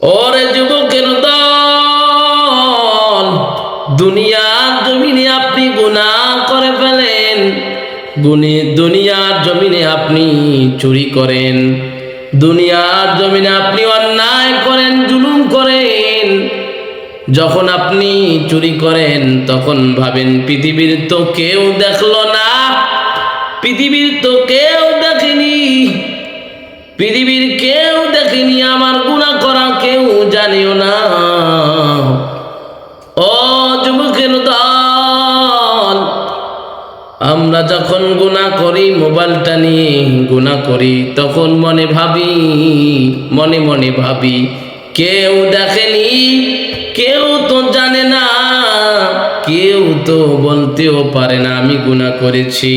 ওরে যুবকের দল, দুনিয়ার জমিনে আপনি গুনাহ করে ফেলেন। গুনি দুনিয়ার জমিনে আপনি চুরি করেন। দুনিয়ার জমিনে আপনি অন্যায় করেন, জুলুম করেন। যখন আপনি চুরি করেন, তখন ভাবেন, পৃথিবীর তো কেউ দেখল না, পৃথিবীর তো কেউ দেখেনি, পৃথিবীর কেউ দেখেনি আমার গুণা করা কেউ জানিও না। ও যুবকের দল, আমরা যখন গুণা করি, মোবাইলটা নিয়ে গুণা করি, তখন মনে ভাবি, মনে মনে ভাবি, কেউ দেখেনি, কেউ তো জানে না, কেউ তো বলতেও পারে না, আমি গুণা করেছি।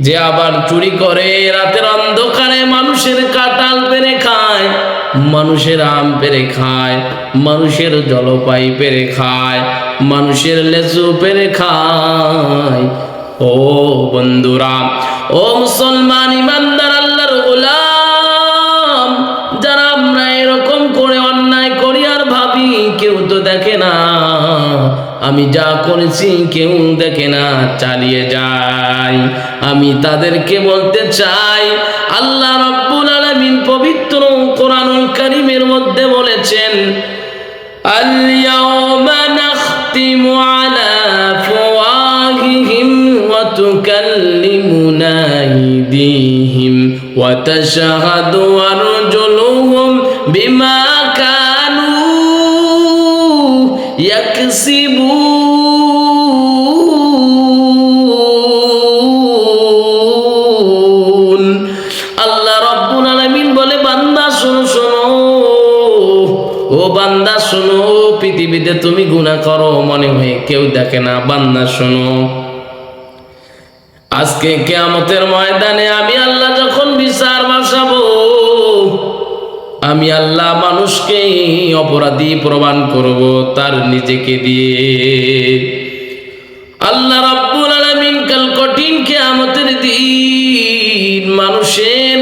যে আবার চুরি করে রাতের অন্ধকারে মানুষের কাটাল পেরে খায়, মানুষের আম পেরে খায়, মানুষের জলপাই পেরে খায়, মানুষের লেচু পেরে খায়। ও বন্ধুরা, ও মুসলমান, ইমানদার, আল্লাহর গোলাম আমি যা করেছি কেউ দেখে না চালিয়ে যাই আমি তাদেরকে বলতে চাই আল্লাহ রব্বুল আলামিন পবিত্র কোরআনুল কারীমের মধ্যে বলেছেন اليوم نختم على أفواههم وتكلمنا أيديهم وتشهد أرجلهم بما كانوا يكسبون ও বান্দা, শোনো, পৃথিবীতে তুমি গুনাহ করো মনে হয় কেউ দেখে না। বান্দা, শোনো, আজকে কেয়ামতের ময়দানে আমি আল্লাহ যখন বিচার বসাবো, আমি আল্লাহ মানুষকে অপরাধী প্রমাণ করব তার নিজেকে দিয়ে। আল্লাহ রাব্বুল আলামিন কাল কঠিন কিয়ামতের দিন মানুষের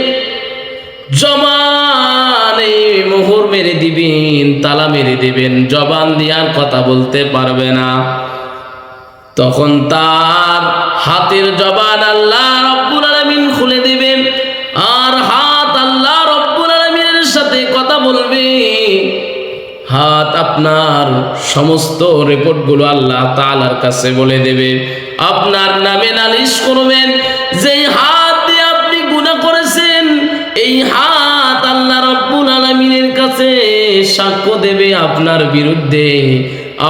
জবানে মোহর মেরে দিবেন, তালা মেরে দিবেন, জবান দিয়ার কথা বলতে পারবে না। তখন তার হাতের জবান আল্লাহ রব্বুল আলামিন খুলে দিবেন, আর হাত আল্লাহ রব্বুল আলামিনের সাথে কথা বলবে। হাত আপনার সমস্ত রিপোর্টগুলো আল্লাহ তাআলার কাছে বলে দেবে। আপনার নামে নালিশ করবেন, যেই সাক্ষ্য দেবে আপনার বিরুদ্ধে।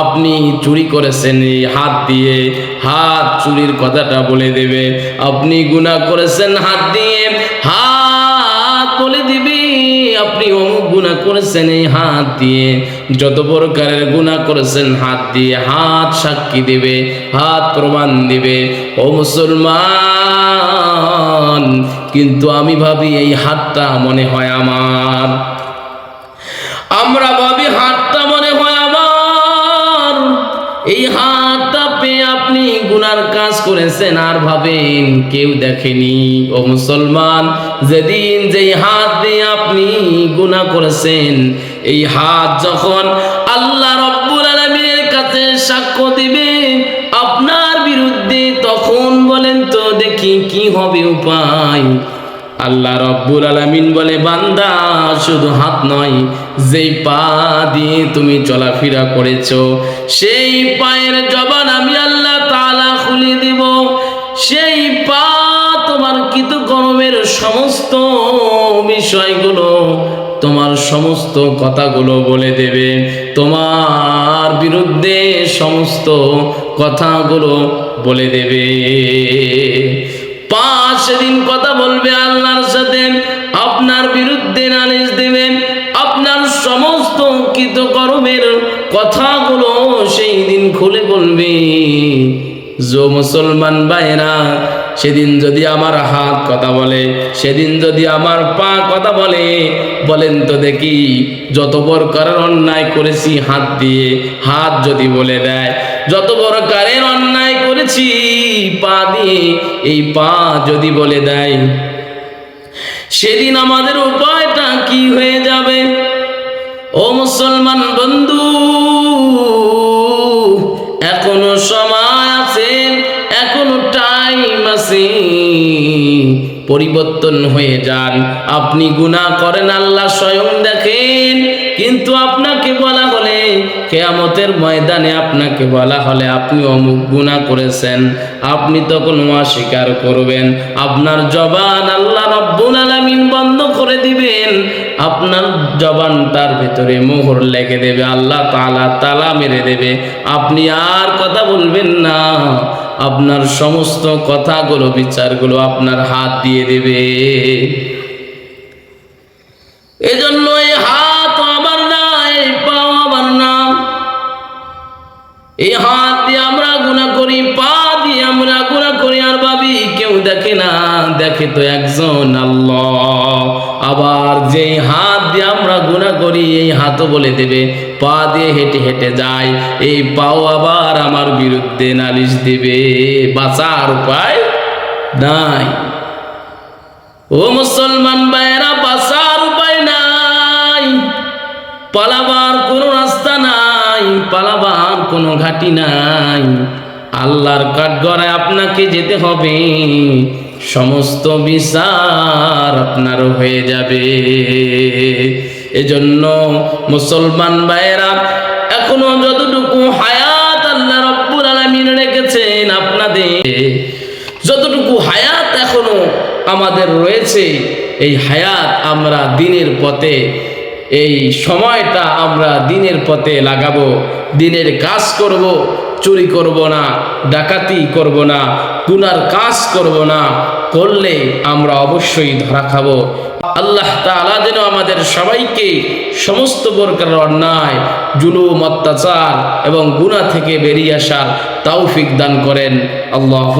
আপনি চুরি করেছেন এই হাত দিয়ে। হাত চুরির কথাটা বলে দেবে। আপনি গুনাহ করেছেন হাত দিয়ে। হাত বলে দিবে, আপনি অমুক গুনাহ করেছেন এই হাত দিয়ে। যত প্রকারের গুনাহ করেছেন হাত দিয়ে, হাত সাক্ষী দেবে, হাত প্রমাণ দিবে। ও মুসলমান, কিন্তু আমি ভাবি এই হাতটা মনে হয় আমার। আমরা ভাবি হাতটা মনে হয় আমার। এই হাতটা পেয়ে আপনি গুনার কাজ করেছেন, আর ভাবেন কেউ দেখেনি। ও মুসলমান, যেদিন যেই হাত দিয়ে আপনি গুনাহ করেছেন, এই হাত যখন আল্লাহ রব্বুল আলামিনের কাছে সাক্ষ্য দিবে, আপনার বিরুদ্ধে তখন বলেন তো দেখি কি হবে উপায়। আল্লাহ রব্বুল আলামিন বলে, বান্দা, শুধু হাত নয়, যেই পা দিয়ে তুমি চলাফেরা করেছ, সেই পায়ের জবান আমি আল্লাহ তালা খুলে দিব। সেই পা তোমার কৃতকর্মের সমস্ত বিষয়গুলো, তোমার সমস্ত কথাগুলো বলে দেবে। তোমার বিরুদ্ধে সমস্ত কথাগুলো বলে দেবে। পাঁচ সেদিন কথা বলবে আল্লাহর সাথে, আপনার বিরুদ্ধে নালিশ দেবেন, আপনার সমস্ত কৃতকর্মের কথাগুলো সেই দিন খুলে বলবে। জো মুসলমান ভাইরা সেদিন যদি আমার হাত কথা বলে, সেদিন যদি আমার পা কথা বলে, বলেন তো দেখি, যত প্রকারের অন্যায় করেছি হাত দিয়ে, হাত যদি বলে দেয়, যত প্রকারের অন্যায় করেছি পা দিয়ে, এই পা যদি বলে দেয়, সেদিন আমাদের উপায়টা কি হয়ে যাবে? ও মুসলমান বন্ধু, এখনও সময় আছে, এখনও টাইম আছে। পরিবর্তন হয়ে যান। আপনি গুনাহ করেন, আল্লাহ স্বয়ং দেখেন। কিন্তু আপনাকে বলা হলে কেয়ামতের ময়দানে আপনাকে বলা হলে আপনি অমুক গুণা করেছেন, আপনি তখন অস্বীকার করবেন। আপনার জবান আল্লাহ রব্বুল আলামিন বন্ধ করে দিবেন। আপনার জবানটার ভিতরে মোহর লেগে দেবে, আল্লাহ তালা তালা মেরে দেবে। আপনি আর কথা বলবেন না। আপনার সমস্ত কথাগুলো, বিচারগুলো আপনার হাত দিয়ে দেবে। এজন্য এই হাত এই হাত দিয়ে আমরা গুণা করি, পা দিয়ে আমরা গুণা করি, আর ভাবি কেউ দেখে না, দেখে তো একজন আল্লাহ। আবার যেই হাত দিয়ে আমরা গুণা করি, এই হাতও বলে দেবে, পা দিয়ে হেঁটে হেঁটে যায়, এই পাও আবার আমার বিরুদ্ধে নালিশ দেবে, বাঁচার উপায় নাই। ও মুসলমান ভাইয়েরা, বাঁচার উপায় নাই। পালাবার কোনো রাস্তা নাই, পালাবার কোনো ঘাটি নাই। আল্লাহর কাঠগড়ায় আপনাকে যেতে হবে। সমস্ত বিচার আপনার হয়ে যাবে। এজন্য মুসলমান ভাইয়েরা, এখনও যতটুকু হায়াত আল্লাহ রব্বুল আলামিন রেখেছেন আপনাদের, যতটুকু হায়াত এখনও আমাদের রয়েছে, এই হায়াত আমরা দিনের পথে এই সময়টা আমরা দিনের পথে লাগাবো, দিনের কাজ করব, চুরি করব না, ডাকাতি করব না, গুনার কাজ করব না, করলে আমরা অবশ্যই ধরা খাব। আল্লাহ তাআলা যেন আমাদের সবাইকে সমস্ত প্রকার অন্যায়, জুলুম, অত্যাচার এবং গুনাহ থেকে বেরিয়ে আসার তৌফিক দান করেন। আল্লাহ